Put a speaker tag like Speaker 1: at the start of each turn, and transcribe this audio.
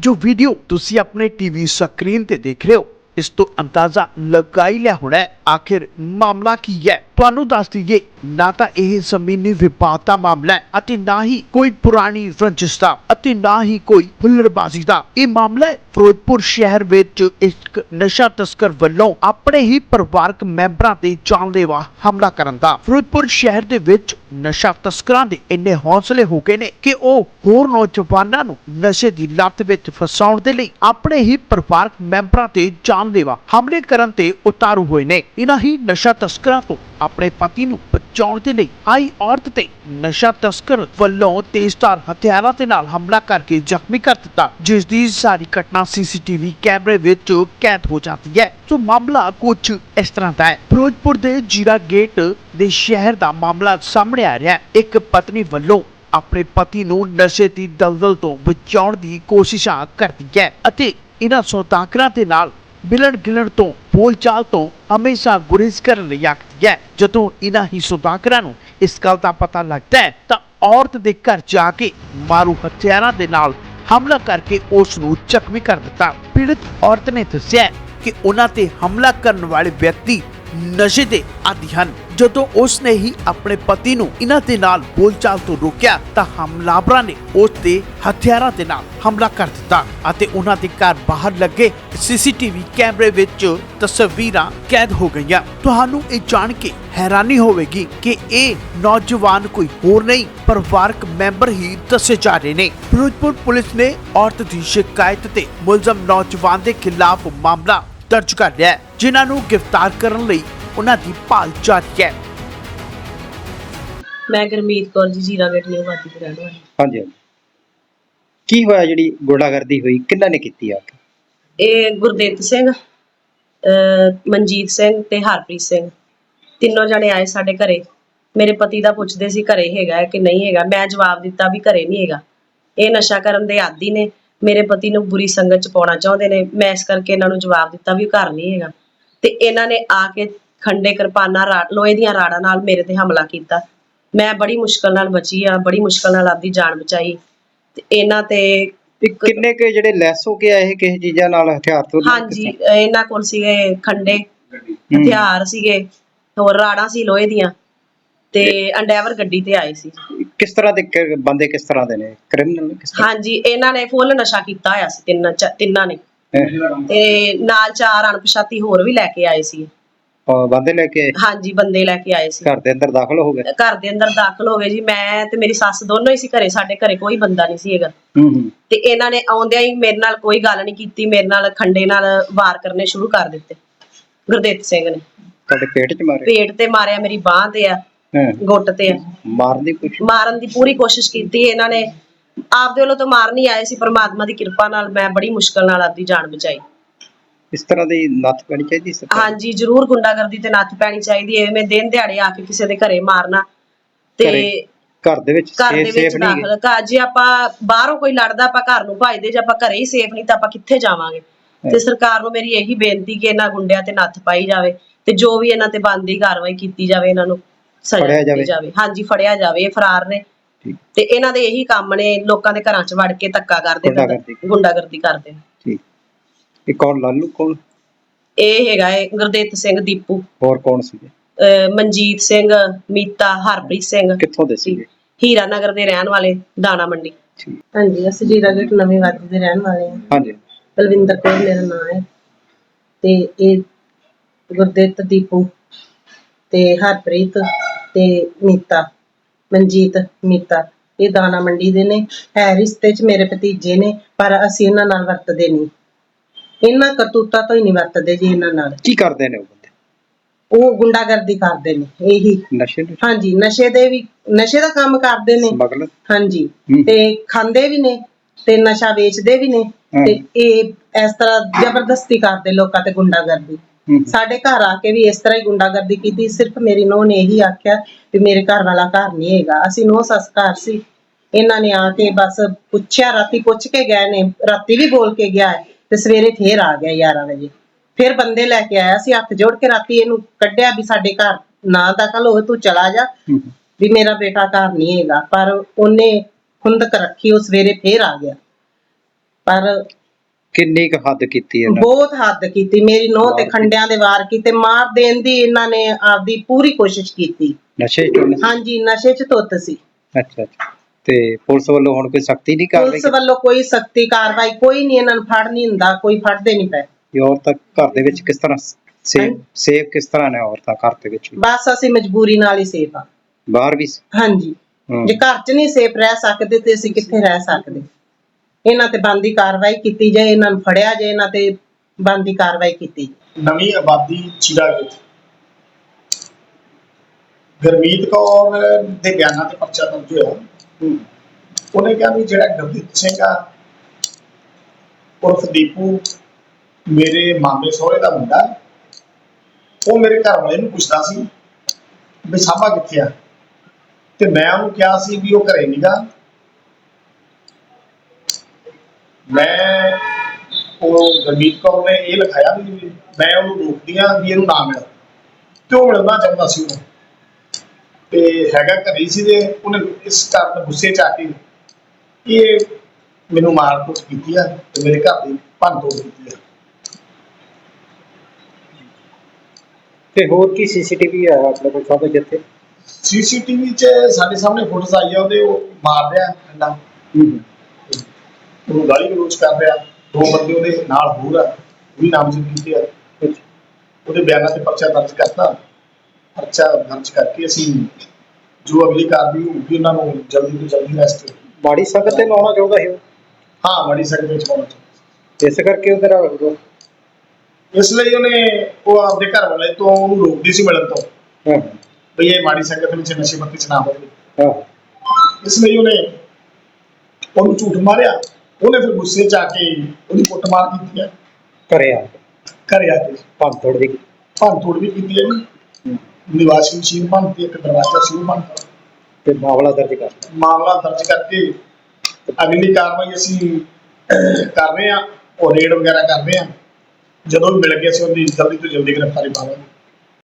Speaker 1: ਜੋ ਵੀਡੀਓ ਤੁਸੀਂ ਆਪਣੇ ਟੀਵੀ ਸਕਰੀਨ ਤੇ ਦੇਖ ਰਹੇ ਹੋ, ਇਸ ਤੋਂ ਅੰਦਾਜ਼ਾ ਲਗਾਈ ਲਿਆ ਹੋਣਾ ਆਖਿਰ ਮਾਮਲਾ ਕੀ ਹੈ? ਤੁਹਾਨੂੰ ਦੱਸ ਦਈਏ, ਨਾ ਤਾਂ ਇਹ ਜ਼ਮੀਨੀ ਵਿਵਾਦ ਦਾ ਮਾਮਲਾ ਹੈ ਅਤੇ ਨਾ ਹੀ ਕੋਈ ਪੁਰਾਣੀ ਰੰਜਿਸ਼ ਦਾ ਅਤੇ ਨਾ ਹੀ ਕੋਈ ਹੁੱਲੜਬਾਜ਼ੀ ਦਾ। ਇਹ ਮਾਮਲਾ ਫਿਰੋਜ਼ਪੁਰ ਸ਼ਹਿਰ ਵਿੱਚ ਇੱਕ ਨਸ਼ਾ ਤਸਕਰ ਵੱਲੋਂ ਆਪਣੇ ਹੀ ਪਰਿਵਾਰਕ ਮੈਂਬਰਾਂ ਤੇ ਜਾਨਲੇਵਾ ਹਮਲਾ ਕਰਨ ਦਾ। ਫਿਰੋਜ਼ਪੁਰ ਸ਼ਹਿਰ ਦੇ ਵਿੱਚ ਨਸ਼ਾ ਤਸਕਰਾਂ ਦੇ ਇੰਨੇ ਹੌਸਲੇ ਹੋ ਗਏ ਨੇ ਕਿ ਉਹ ਹੋਰ ਨੌਜਵਾਨਾਂ ਨੂੰ ਨਸ਼ੇ ਦੀ ਲੱਤ ਵਿੱਚ ਫਸਾਉਣ ਦੇ ਲਈ ਆਪਣੇ ਹੀ ਪਰਿਵਾਰਕ ਮੈਂਬਰਾਂ ਤੇ ਜਾਨਲੇਵਾ ਹਮਲੇ ਕਰਨ ਤੇ ਉਤਾਰੂ ਹੋਏ ਨੇ। ਇਹਨਾਂ ਹੀ ਨਸ਼ਾ ਤਸਕਰਾਂ ਤੋਂ ਆਪਣੇ ਪਤੀ ਨੂੰ ਬਚਾਉਣ ਦੇ ਲਈ ਆਈ ਔਰਤ ਤੇ ਨਸ਼ਾ ਤਸਕਰ ਵੱਲੋਂ ਤੇਜ਼ਧਾਰ ਹਥਿਆਰਾਂ ਦੇ ਨਾਲ ਹਮਲਾ ਕਰਕੇ ਜ਼ਖਮੀ ਕਰ ਦਿੱਤਾ। ਜਿਸ ਦੀ ਸਾਰੀ ਘਟਨਾ ਸੀਸੀਟੀਵੀ ਕੈਮਰੇ ਵਿੱਚ ਕੈਦ ਹੋ ਜਾਂਦੀ ਹੈ। ਸੋ ਮਾਮਲਾ ਕੁਝ ਇਸ ਤਰ੍ਹਾਂ ਦਾ ਹੈ। ਫਿਰੋਜ਼ਪੁਰ ਦੇ ਜੀਰਾ ਗੇਟ ਦੇ ਸ਼ਹਿਰ ਦਾ ਮਾਮਲਾ ਸਾਹਮਣੇ ਆ ਰਿਹਾ ਹੈ। ਇੱਕ ਪਤਨੀ ਵੱਲੋਂ ਆਪਣੇ ਪਤੀ ਨੂੰ ਨਸ਼ੇ ਦੀ ਦਲਦਲ ਤੋਂ ਬਚਾਉਣ ਦੀ ਕੋਸ਼ਿਸ਼ਾਂ ਕਰਦੀ ਹੈ ਅਤੇ ਇਹਨਾਂ ਸੌਤਾਕਰਾਂ ਦੇ ਨਾਲ ਮਿਲਣ ਗਿਲਣ ਤੋਂ ਬੋਲਚਾਲ ਤੋਂ ਹਮੇਸ਼ਾ ਗੁਰੇਜ਼ ਕਰਨ ਲਈ ਆਖਦੀ ਹੈ। ਜਦੋਂ ਇਹਨਾਂ ਹੀ ਸੌਦਾਗਰਾਂ ਨੂੰ ਇਸ ਗੱਲ ਦਾ ਪਤਾ ਲੱਗਦਾ ਹੈ, ਤਾਂ ਔਰਤ ਦੇ ਘਰ ਜਾ ਕੇ ਮਾਰੂ ਹਥਿਆਰਾਂ ਦੇ ਨਾਲ ਹਮਲਾ ਕਰਕੇ ਉਸ ਨੂੰ ਜ਼ਖਮੀ ਕਰ ਦਿੱਤਾ। ਪੀੜਤ ਔਰਤ ਨੇ ਦੱਸਿਆ ਕਿ ਉਹਨਾਂ ਤੇ ਹਮਲਾ ਕਰਨ ਵਾਲੇ ਵਿਅਕਤੀ ਨਸ਼ੇ ਦੇ ਆਦੀ ਹਨ। ਜਦੋਂ ਉਸ ਨੇ ਹੀ ਆਪਣੇ ਪਤੀ ਨੂੰ ਇਹਨਾਂ ਦੇ ਨਾਲ ਬੋਲਚਾਲ ਤੋਂ ਰੋਕਿਆ, ਤਾਂ ਹਮਲਾਵਰਾਂ ਨੇ ਉਸ ਤੇ ਹਥਿਆਰਾਂ ਦੇ ਨਾਲ ਹਮਲਾ ਕਰ ਦਿੱਤਾ ਅਤੇ ਉਹਨਾਂ ਦੇ ਘਰ ਬਾਹਰ ਲੱਗੇ ਸੀਸੀਟੀਵੀ ਕੈਮਰੇ ਵਿੱਚ ਤਸਵੀਰਾਂ ਕੈਦ ਹੋ ਗਈਆਂ। ਤੁਹਾਨੂੰ ਇਹ ਜਾਣ ਕੇ ਹੈਰਾਨੀ ਹੋਵੇਗੀ ਕਿ ਇਹ ਨੌਜਵਾਨ ਕੋਈ ਹੋਰ ਨਹੀਂ, ਪਰਿਵਾਰਕ ਮੈਂਬਰ ਹੀ ਦੱਸੇ ਜਾ ਰਹੇ ਨੇ। ਫਿਰੋਜ਼ਪੁਰ ਪੁਲਿਸ ਨੇ ਔਰਤ ਦੀ ਸ਼ਿਕਾਇਤ ਤੇ ਮੁਲਜ਼ਮ ਨੌਜਵਾਨ ਦੇ ਖਿਲਾਫ ਮਾਮਲਾ ਦਰਜ ਕਰ ਲਿਆ ਹੈ, ਜਿਨ੍ਹਾਂ ਨੂੰ ਗ੍ਰਿਫਤਾਰ ਕਰਨ ਲਈ ਉਹਨਾਂ ਦੀ ਭਾਲ ਜਾਰੀ ਹੈ।
Speaker 2: ਮੈਂ ਗੁਰਮੀਤ ਕੌਰ ਜੀ ਜੀਰਾ ਗੇਟ ਨਿਊ ਵਾਦੀ ਦੇ ਰਹਿਣ ਵਾਲੀ।
Speaker 3: ਹਾਂਜੀ ਹਾਂਜੀ। ਕੀ ਹੋਇਆ ਜਿਹੜੀ ਗੁੰਡਾਗਰਦੀ ਹੋਈ? ਕਿੰਨਾ ਨੇ ਕੀਤੀ ਆ? ਕੇ
Speaker 2: ਇਹ ਗੁਰਦੇਵ ਸਿੰਘ ਅਹ ਮਨਜੀਤ ਸਿੰਘ ਤੇ ਹਰਪ੍ਰੀਤ ਸਿੰਘ। ਤਿੰਨੋਂ ਜਣੇ ਆਏ ਸਾਡੇ ਘਰੇ। ਮੇਰੇ ਪਤੀ ਦਾ ਪੁੱਛਦੇ ਸੀ ਘਰੇ ਹੈਗਾ ਹੈ ਕਿ ਨਹੀਂ ਹੈਗਾ? ਮੈਂ ਜਵਾਬ ਦਿੱਤਾ ਵੀ ਘਰੇ ਨਹੀਂ ਹੈਗਾ। ਇਹ ਨਸ਼ਾ ਕਰਨ ਦੇ ਆਦੀ ਨੇ। ਮੇਰੇ ਪਤੀ ਨੂੰ ਬੁਰੀ ਸੰਗਤ ਚ ਪਾਉਣਾ ਚਾਹੁੰਦੇ ਨੇ। ਮੈਂ ਇਸ ਕਰਕੇ ਇਹਨਾਂ ਨੂੰ ਜਵਾਬ ਦਿੱਤਾ ਵੀ ਘਰ ਨਹੀਂ ਹੈਗਾ। ਤੇ ਇਹਨਾਂ ਨੇ ਆ ਕੇ ਖੰਡੇ ਕਿਰਪਾਨਾਂ ਲੋਹੇ ਦੀਆਂ ਰਾੜਾਂ ਨਾਲ ਮੇਰੇ ਤੇ ਹਮਲਾ ਕੀਤਾ। ਮੈਂ ਬੜੀ ਮੁਸ਼ਕਲ ਨਾਲ ਬਚੀ ਆ ਬੜੀ ਮੁਸ਼ਕਲ ਨਾਲ ਆਪਦੀ ਜਾਨ ਬਚਾਈ। ਤੇ ਇਹਨਾਂ ਤੇ
Speaker 3: ਕਿੰਨੇ ਕੇ ਜਿਹੜੇ ਲੈਸ ਹੋ ਕੇ ਆਏ ਕਿਸੇ ਚੀਜ਼ਾਂ ਨਾਲ ਹਥਿਆਰ ਤੋਂ
Speaker 2: ਹਾਂਜੀ ਇਹਨਾਂ ਕੋਲ ਸੀਗੇ ਖੰਡੇ ਹਥਿਆਰ ਸੀਗੇ ਹੋਰ ਰਾੜਾਂ ਸੀ ਲੋਹੇ ਦੀਆਂ। ਤੇ ਅੰਡੈਵਰ ਗੱਡੀ ਤੇ ਆਏ ਸੀ।
Speaker 3: ਕਿਸ ਤਰ੍ਹਾਂ ਦੇ ਕ- ਬੰਦੇ ਕਿਸ ਤਰ੍ਹਾਂ ਦੇ ਨੇ? ਕ੍ਰਿਮੀਨਲ ਕਿਸ ਤਰ੍ਹਾਂ?
Speaker 2: ਹਾਂਜੀ ਇਹਨਾਂ ਨੇ ਫੁੱਲ ਨਸ਼ਾ ਕੀਤਾ ਹੋਇਆ ਸੀ ਤਿੰਨ ਤਿੰਨਾਂ ਨੇ।
Speaker 3: ਹੈਂ?
Speaker 2: ਤੇ ਨਾਲ ਚਾਰ ਅਣਪਛਾਤੀ ਹੋਰ ਵੀ ਲੈ ਕੇ ਆਏ ਸੀ।
Speaker 3: ਬੰਦੇ ਲੈ ਕੇ
Speaker 2: ਹਾਂਜੀ ਬੰਦੇ ਲੈ ਕੇ ਆਏ ਸੀ।
Speaker 3: ਘਰ ਦੇ ਅੰਦਰ ਦਾਖਲ ਹੋ ਗਏ?
Speaker 2: ਘਰ ਦੇ ਅੰਦਰ ਦਾਖਲ ਹੋ ਗਏ ਜੀ। ਮੈਂ ਤੇ ਮੇਰੀ ਸੱਸ ਦੋਨੋਂ ਹੀ ਸੀ ਘਰੇ। ਸਾਡੇ ਘਰੇ ਕੋਈ ਬੰਦਾ ਨਹੀਂ ਸੀ ਹੈਗਾ।
Speaker 3: ਹੂੰ ਹੂੰ।
Speaker 2: ਤੇ ਇਹਨਾਂ ਨੇ ਆਉਂਦਿਆਂ ਹੀ ਮੇਰੇ ਨਾਲ ਕੋਈ ਗੱਲ ਨਹੀਂ ਕੀਤੀ। ਮੇਰੇ ਨਾਲ ਖੰਡੇ ਨਾਲ ਵਾਰ ਕਰਨੇ ਸ਼ੁਰੂ ਕਰ ਦਿੱਤੇ। ਗੁਰਦੇਵ ਸਿੰਘ ਨੇ।
Speaker 3: ਤੁਹਾਡੇ ਪੇਟ 'ਚ ਮਾਰੇ?
Speaker 2: ਪੇਟ ਤੇ ਮਾਰਿਆ ਮੇਰੀ ਬਾਹ ਤੇ ਆ
Speaker 3: ਹਾਂ।
Speaker 2: ਗੁੱਟ ਤੇ ਆ।
Speaker 3: ਮਾਰਨ ਦੀ ਕੋਸ਼ਿਸ਼?
Speaker 2: ਮਾਰਨ ਦੀ ਪੂਰੀ ਕੋਸ਼ਿਸ਼ ਕੀਤੀ ਇਹਨਾਂ ਨੇ। ਆਪਦੇ ਵੱਲੋਂ ਤਾਂ ਮਾਰ ਨਹੀਂ ਆਏ ਸੀ। ਪਰਮਾਤਮਾ ਦੀ ਕਿਰਪਾ ਨਾਲ ਮੈਂ ਬੜੀ ਮੁਸ਼ਕਲ ਨਾਲ ਆਪਦੀ ਜਾਨ ਬਚਾਈ।
Speaker 3: ਇਸ ਤਰ੍ਹਾਂ ਦੀ ਨੱਥ ਪੈਣੀ ਚਾਹੀਦੀ ਸਰਕਾਰ
Speaker 2: ਹਾਂਜੀ ਜ਼ਰੂਰ ਗੁੰਡਾਗਰਦੀ ਤੇ ਨੱਥ ਪੈਣੀ ਚਾਹੀਦੀ ਹੈ ਐਵੇਂ ਦਿਨ ਦਿਹਾੜੇ ਆ ਕੇ ਕਿਸੇ ਦੇ ਘਰੇ ਮਾਰਨਾ। ਤੇ
Speaker 3: ਘਰੇ ਘਰ ਦੇ ਵਿੱਚ
Speaker 2: ਘਰ ਦੇ
Speaker 3: ਸੇਫ
Speaker 2: ਵਿੱਚ
Speaker 3: ਸੇਫ ਨਹੀਂ
Speaker 2: ਦਾਖਲ ਘਰ ਜੇ ਆਪਾਂ ਬਾਹਰੋਂ ਕੋਈ ਲੜਦਾ ਆਪਾਂ ਘਰ ਨੂੰ ਭਜਦੇ ਜੇ ਆਪਾਂ ਘਰੇ ਹੀ ਸੇਫ ਨਹੀਂ ਤਾਂ ਆਪਾਂ ਕਿੱਥੇ ਜਾਵਾਂਗੇ? ਤੇ ਸਰਕਾਰ ਨੂੰ ਮੇਰੀ ਇਹੀ ਬੇਨਤੀ ਕਿ ਇਹਨਾਂ ਗੁੰਡਿਆਂ ਤੇ ਨੱਥ ਪਾਈ ਜਾਵੇ ਤੇ ਜੋ ਵੀ ਇਹਨਾਂ ਤੇ ਬਣਦੀ ਕਾਰਵਾਈ ਕੀਤੀ ਜਾਵੇ ਇਹਨਾਂ ਨੂੰ ਸਜ਼ਾ
Speaker 3: ਫੜਿਆ
Speaker 2: ਦਿੱਤੀ
Speaker 3: ਜਾਵੇ।
Speaker 2: ਜਾਵੇ। ਹਾਂਜੀ ਫੜਿਆ ਜਾਵੇ ਇਹ ਫਰਾਰ ਨੇ।
Speaker 3: ਠੀਕ।
Speaker 2: ਤੇ ਇਹਨਾਂ ਦੇ ਇਹੀ ਕੰਮ ਨੇ ਲੋਕਾਂ ਦੇ ਘਰਾਂ 'ਚ ਵੜ ਕੇ ਧੱਕਾ ਕਰਦੇ ਨੇ
Speaker 3: ਗੁੰਡਾਗਰਦੀ।
Speaker 2: ਗੁੰਡਾਗਰਦੀ ਕਰਦੇ ਨੇ।
Speaker 3: ਠੀਕ। ਇਹ ਕੌਣ ਲਾਲੂ ਕੌਣ?
Speaker 2: ਇਹ ਹੈਗਾ ਹੈ ਗੁਰਦੇਵ ਸਿੰਘ ਦੀਪੂ।
Speaker 3: ਹੋਰ ਕੌਣ ਸੀਗੇ?
Speaker 2: ਅਹ ਮਨਜੀਤ ਸਿੰਘ ਮੀਤਾ ਹਰਪ੍ਰੀਤ ਸਿੰਘ।
Speaker 3: ਕਿੱਥੋਂ ਦੇ ਸੀਗੇ?
Speaker 2: ਹੀਰਾ ਨਗਰ ਦੇ ਰਹਿਣ ਵਾਲੇ ਦਾਣਾ ਮੰਡੀ।
Speaker 3: ਠੀਕ।
Speaker 2: ਹਾਂਜੀ ਅਸੀਂ ਜੀਰਾ ਗੇਟ ਨਵੀਂ ਵਾਦੀ ਦੇ ਰਹਿਣ ਵਾਲੇ ਹਾਂ।
Speaker 3: ਹਾਂਜੀ।
Speaker 2: ਬਲਵਿੰਦਰ ਕੌਰ ਮੇਰਾ ਨਾਮ ਹੈ। ਤੇ ਇਹ ਗੁਰਦੇਵ ਦੀਪੂ ਤੇ ਹਰਪ੍ਰੀਤ ਤੇ ਮੀਤਾ ਮਨਜੀਤ ਮੀਤਾ। ਇਹ ਦਾਣਾ ਮੰਡੀ ਦੇ ਨੇ। ਹੈ ਰਿਸ਼ਤੇ 'ਚ ਮੇਰੇ ਭਤੀਜੇ ਨੇ ਪਰ ਅਸੀਂ ਇਹਨਾਂ ਨਾਲ ਵਰਤਦੇ ਨਹੀਂ। ਇਹਨਾਂ ਕਰਤੂਤਾਂ ਤੋਂ ਹੀ ਨਹੀਂ ਵਰਤਦੇ ਜੀ ਇਹਨਾਂ ਨਾਲ।
Speaker 3: ਕੀ ਕਰਦੇ ਨੇ ਉਹ ਬੰਦੇ?
Speaker 2: ਉਹ ਗੁੰਡਾਗਰਦੀ ਕਰਦੇ ਨੇ ਇਹੀ।
Speaker 3: ਨਸ਼ੇ ਦੇ?
Speaker 2: ਹਾਂਜੀ ਨਸ਼ੇ ਦੇ ਵੀ ਨਸ਼ੇ ਦਾ ਕੰਮ ਕਰਦੇ ਨੇ।
Speaker 3: ਸਮਗਲਰ?
Speaker 2: ਹਾਂਜੀ
Speaker 3: ਹੂੰ।
Speaker 2: ਤੇ ਖਾਂਦੇ ਵੀ ਨੇ ਤੇ ਨਸ਼ਾ ਵੇਚਦੇ ਵੀ ਨੇ
Speaker 3: ਹੂੰ।
Speaker 2: ਤੇ ਇਹ ਇਸ ਤਰ੍ਹਾਂ ਜ਼ਬਰਦਸਤੀ ਕਰਦੇ ਲੋਕਾਂ ਤੇ ਗੁੰਡਾਗਰਦੀ।
Speaker 3: ਹੂੰ।
Speaker 2: ਸਾਡੇ ਘਰ ਆ ਕੇ ਵੀ ਇਸ ਤਰ੍ਹਾਂ ਹੀ ਗੁੰਡਾਗਰਦੀ ਕੀਤੀ ਸਿਰਫ ਮੇਰੀ ਨੂੰਹ ਨੇ ਇਹੀ ਆਖਿਆ ਵੀ ਮੇਰੇ ਘਰ ਵਾਲਾ ਘਰ ਨਹੀਂ ਹੈਗਾ। ਅਸੀਂ ਨੂੰਹ ਸੱਸ ਘਰ ਸੀ। ਇਹਨਾਂ ਨੇ ਆ ਕੇ ਬਸ ਪੁੱਛਿਆ ਰਾਤੀ ਪੁੱਛ ਕੇ ਗਏ ਨੇ ਰਾਤੀ ਵੀ ਬੋਲ ਕੇ ਗਿਆ ਹੈ। ਤੇ ਸਵੇਰੇ ਫੇਰ ਆ ਗਿਆ 11 ਵਜੇ। ਫਿਰ ਬੰਦੇ ਲੈ ਕੇ ਆਇਆ ਸੀ ਹੱਥ ਜੋੜ ਕੇ ਰਾਤੀ ਇਹਨੂੰ ਕੱਢਿਆ ਵੀ ਸਾਡੇ ਘਰ ਨਾ ਦਾਖਲ ਹੋਵੇ ਤੂੰ ਚਲਾ ਜਾ। ਵੀ ਮੇਰਾ ਬੇਟਾ ਘਰ ਨਹੀਂ ਹੈਗਾ। ਪਰ ਉਹਨੇ ਖੁੰਦਕ ਰੱਖੀ ਉਹ ਸਵੇਰੇ ਫੇਰ ਆ ਗਿਆ।
Speaker 4: ਪਰ
Speaker 3: ਕਿੰਨੀ ਕੁ ਹੱਦ ਕੀਤੀ ਇਹਨਾਂ?
Speaker 4: ਬਹੁਤ ਹੱਦ ਕੀਤੀ। ਮੇਰੀ ਨੋਹ ਤੇ ਖੰਡਿਆਂ ਦੇ ਵਾਰ ਕੀਤੇ। ਮਾਰ ਦੇਣ ਦੀ ਇਹਨਾਂ ਨੇ ਆਪਦੀ ਪੂਰੀ ਕੋਸ਼ਿਸ਼ ਕੀਤੀ।
Speaker 3: ਨਸ਼ੇ ਚ
Speaker 4: ਹਾਂਜੀ ਨਸ਼ੇ 'ਚ ਧੁੱਤ ਸੀ।
Speaker 3: ਅੱਛਾ ਅੱਛਾ। ਤੇ ਪੁਲਿਸ ਵੱਲੋਂ ਹੁਣ ਕੋਈ ਸਖਤੀ ਨਹੀਂ ਕਾਰਵਾਈ
Speaker 4: ਪੁਲਿਸ ਵੱਲੋਂ ਕੋਈ ਸਖਤੀ ਕਾਰਵਾਈ ਕੋਈ ਨਹੀਂ ਇਹਨਾਂ ਨੂੰ ਫੜ ਨਹੀਂ ਹੁੰਦਾ ਕੋਈ ਫੜਦੇ ਨਹੀਂ ਪਏ।
Speaker 3: ਕੀਤੀ ਔਰਤਾਂ ਘਰ ਦੇ ਵਿੱਚ ਕਿਸ ਤਰ੍ਹਾਂ ਸੇਫ
Speaker 4: ਹਾਂਜੀ।
Speaker 3: ਸੇਫ ਕਿਸ ਤਰ੍ਹਾਂ ਨੇ ਔਰਤਾਂ ਘਰ ਦੇ ਵਿੱਚ? ਵੀ?
Speaker 4: ਬਸ ਅਸੀਂ ਮਜਬੂਰੀ ਨਾਲ ਹੀ ਸੇਫ ਆ।
Speaker 3: ਬਾਹਰ ਵੀ?
Speaker 4: ਹਾਂਜੀ।
Speaker 3: ਹਮ,
Speaker 4: ਜੇ ਘਰ 'ਚ ਨਹੀਂ ਸੇਫ ਰਹਿ ਸਕਦੇ ਤੇ ਅਸੀਂ ਕਿੱਥੇ ਰਹਿ ਸਕਦੇ? ਇਹਨਾਂ ਤੇ ਬੰਦੀ ਕਾਰਵਾਈ ਕੀਤੀ ਜਾਏ ਇਹਨਾਂ ਨੂੰ ਫੜਿਆ ਜਾਏ ਇਹਨਾਂ ਤੇ ਬੰਦੀ ਕਾਰਵਾਈ ਕੀਤੀ ਜਾਏ।
Speaker 5: ਨਵੀਂ ਆਬਾਦੀ ਚਿਰਾਗਤ ਗਰਮੀਤ ਕੌਰ ਦੇ ਬਿਆਨਾਂ ਤੇ ਪਰਚਾ ਦਰਜ ਹੋਇਆ। ਉਹਨੇ ਕਿਹਾ ਵੀ ਜਿਹੜਾ ਗੁਰਦੀਪ ਸਿੰਘ ਆ, ਉਰਫ ਦੀਪੂ, ਮੇਰੇ ਮਾਮੇ ਸਹੁਰੇ ਦਾ ਮੁੰਡਾ, ਉਹ ਮੇਰੇ ਘਰ ਵਾਲੇ ਨੂੰ ਪੁੱਛਦਾ ਸੀ ਵੀ ਸਾਬਾ ਕਿੱਥੇ ਆ? ਤੇ ਮੈਂ ਉਹਨੂੰ ਕਿਹਾ ਸੀ ਵੀ ਉਹ ਘਰੇ ਨਹੀਂਗਾ ਮੈਂ ਉਹ ਗੁਰਮੀਤ ਕੌਰ ਨੇ ਇਹ ਲਿਖਾਇਆ ਵੀ ਮੈਂ ਉਹਨੂੰ ਰੋਕਦੀ ਆ ਵੀ ਇਹਨੂੰ ਨਾ ਮਿਲ ਤੇ ਉਹ ਮਿਲਣਾ ਚਾਹੁੰਦਾ ਸੀ ਉਹਨੂੰ। ਤੇ ਹੈਗਾ ਘਰੇ ਸੀ ਤੇ ਉਹਨੇ ਇਸ ਕਾਰਨ ਗੁੱਸੇ ਚ ਆ ਕੇ ਇਹ ਮੈਨੂੰ ਮਾਰ ਕੁੱਟ ਕੀਤੀ ਆ ਤੇ ਮੇਰੇ ਘਰ ਦੀ ਭੰਨ ਤੋੜ ਕੀਤੀ ਆ।
Speaker 3: ਤੇ ਹੋਰ ਕੀ ਸੀਸੀਟੀਵੀ ਆ ਆਪਣੇ ਕੋਲ ਸਭ ਜਿੱਥੇ?
Speaker 5: ਸੀਸੀਟੀਵੀ 'ਚ ਸਾਡੇ ਸਾਹਮਣੇ ਫੋਟੋਸ ਆਈ ਆ ਉਹਦੇ ਉਹ ਮਾਰ ਰਿਹਾ ਡੰਡਾ ਉਹਨੂੰ ਗਾਲੀ ਗਲੋਚ ਕਰ ਰਿਹਾ ਦੋ ਬੰਦੇ ਉਹਦੇ ਨਾਲ ਹੋਰ ਆ ਉਹ ਵੀ ਨਾਮਜ਼ਦ ਕੀਤੇ ਆ। ਉਹਦੇ ਬਿਆਨਾਂ ਤੇ ਪਰਚਾ ਦਰਜ ਕਰਤਾ। ਪਰਚਾ ਦਰਜ ਕਰਕੇ ਅਸੀਂ ਜੋ ਅਗਲੀ ਕਾਰਵਾਈ ਹੋਊਗੀ ਉਹਨਾਂ ਨੂੰ ਜਲਦੀ ਤੋਂ ਜਲਦੀ ਅਰੈਸਟ
Speaker 3: ਮਾੜੀ ਸੰਗਤ ਤੇ ਲਾਉਣਾ ਚਾਹੁੰਦਾ ਉਹ।
Speaker 5: ਹਾਂ ਬੜੀ ਸਕਦੇ ਵਿੱਚ ਪਾਉਣਾ ਚਾਹੁੰਦਾ।
Speaker 3: ਇਸ ਕਰਕੇ ਉਹ ਤੇਰਾ ਹਾਂ
Speaker 5: ਇਸ ਲਈ ਉਹਨੇ ਉਹ ਆਪਦੇ ਘਰ ਵਾਲੇ ਤੋਂ ਉਹਨੂੰ ਰੋਕਦੀ ਸੀ ਮਿਲਣ ਤੋਂ। ਵੀ ਇਹ ਮਾੜੀ ਸੰਗਤ ਵਿੱਚ ਨਸ਼ੇ ਪੱਤੇ ਚ ਨਾ ਹੋਵੇ।
Speaker 3: ਹਾਂ।
Speaker 5: ਇਸ ਲਈ ਉਹਨੇ ਉਹਨੂੰ ਝੂਠ ਮਾਰਿਆ। ਉਹਨੇ ਫਿਰ ਗੁੱਸੇ ਚ ਆ ਕੇ ਉਹਦੀ ਕੁੱਟਮਾਰ ਕੀਤੀ ਹੈ।
Speaker 3: ਘਰੇ ਆ
Speaker 5: ਘਰੇ ਆ ਕੇ।
Speaker 3: ਭੰਨ ਤੋੜ ਵੀ
Speaker 5: ਭੰਨ ਤੋੜ ਵੀ ਕੀਤੀ ਹੈ ਜੀ। ਨਿਵਾਸੀ ਮਸ਼ੀਨ ਭੰਨਤੀ ਇੱਕ ਦਰਵਾਜ਼ਾ ਸੀ ਭੰਨਤਾ
Speaker 3: ਤੇ ਮਾਮਲਾ ਦਰਜ ਕਰ
Speaker 5: ਮਾਮਲਾ ਦਰਜ ਕਰਕੇ ਅਗਲੀ ਕਾਰਵਾਈ ਅਸੀਂ ਕਰ ਰਹੇ ਹਾਂ ਉਹ ਰੇਡ ਵਗੈਰਾ ਕਰ ਰਹੇ ਹਾਂ। ਜਦੋਂ ਵੀ ਮਿਲ ਗਿਆ ਅਸੀਂ ਉਹਦੀ ਜਲਦੀ ਤੋਂ ਜਲਦੀ ਗ੍ਰਿਫਤਾਰੀ ਪਾਵਾਂਗੇ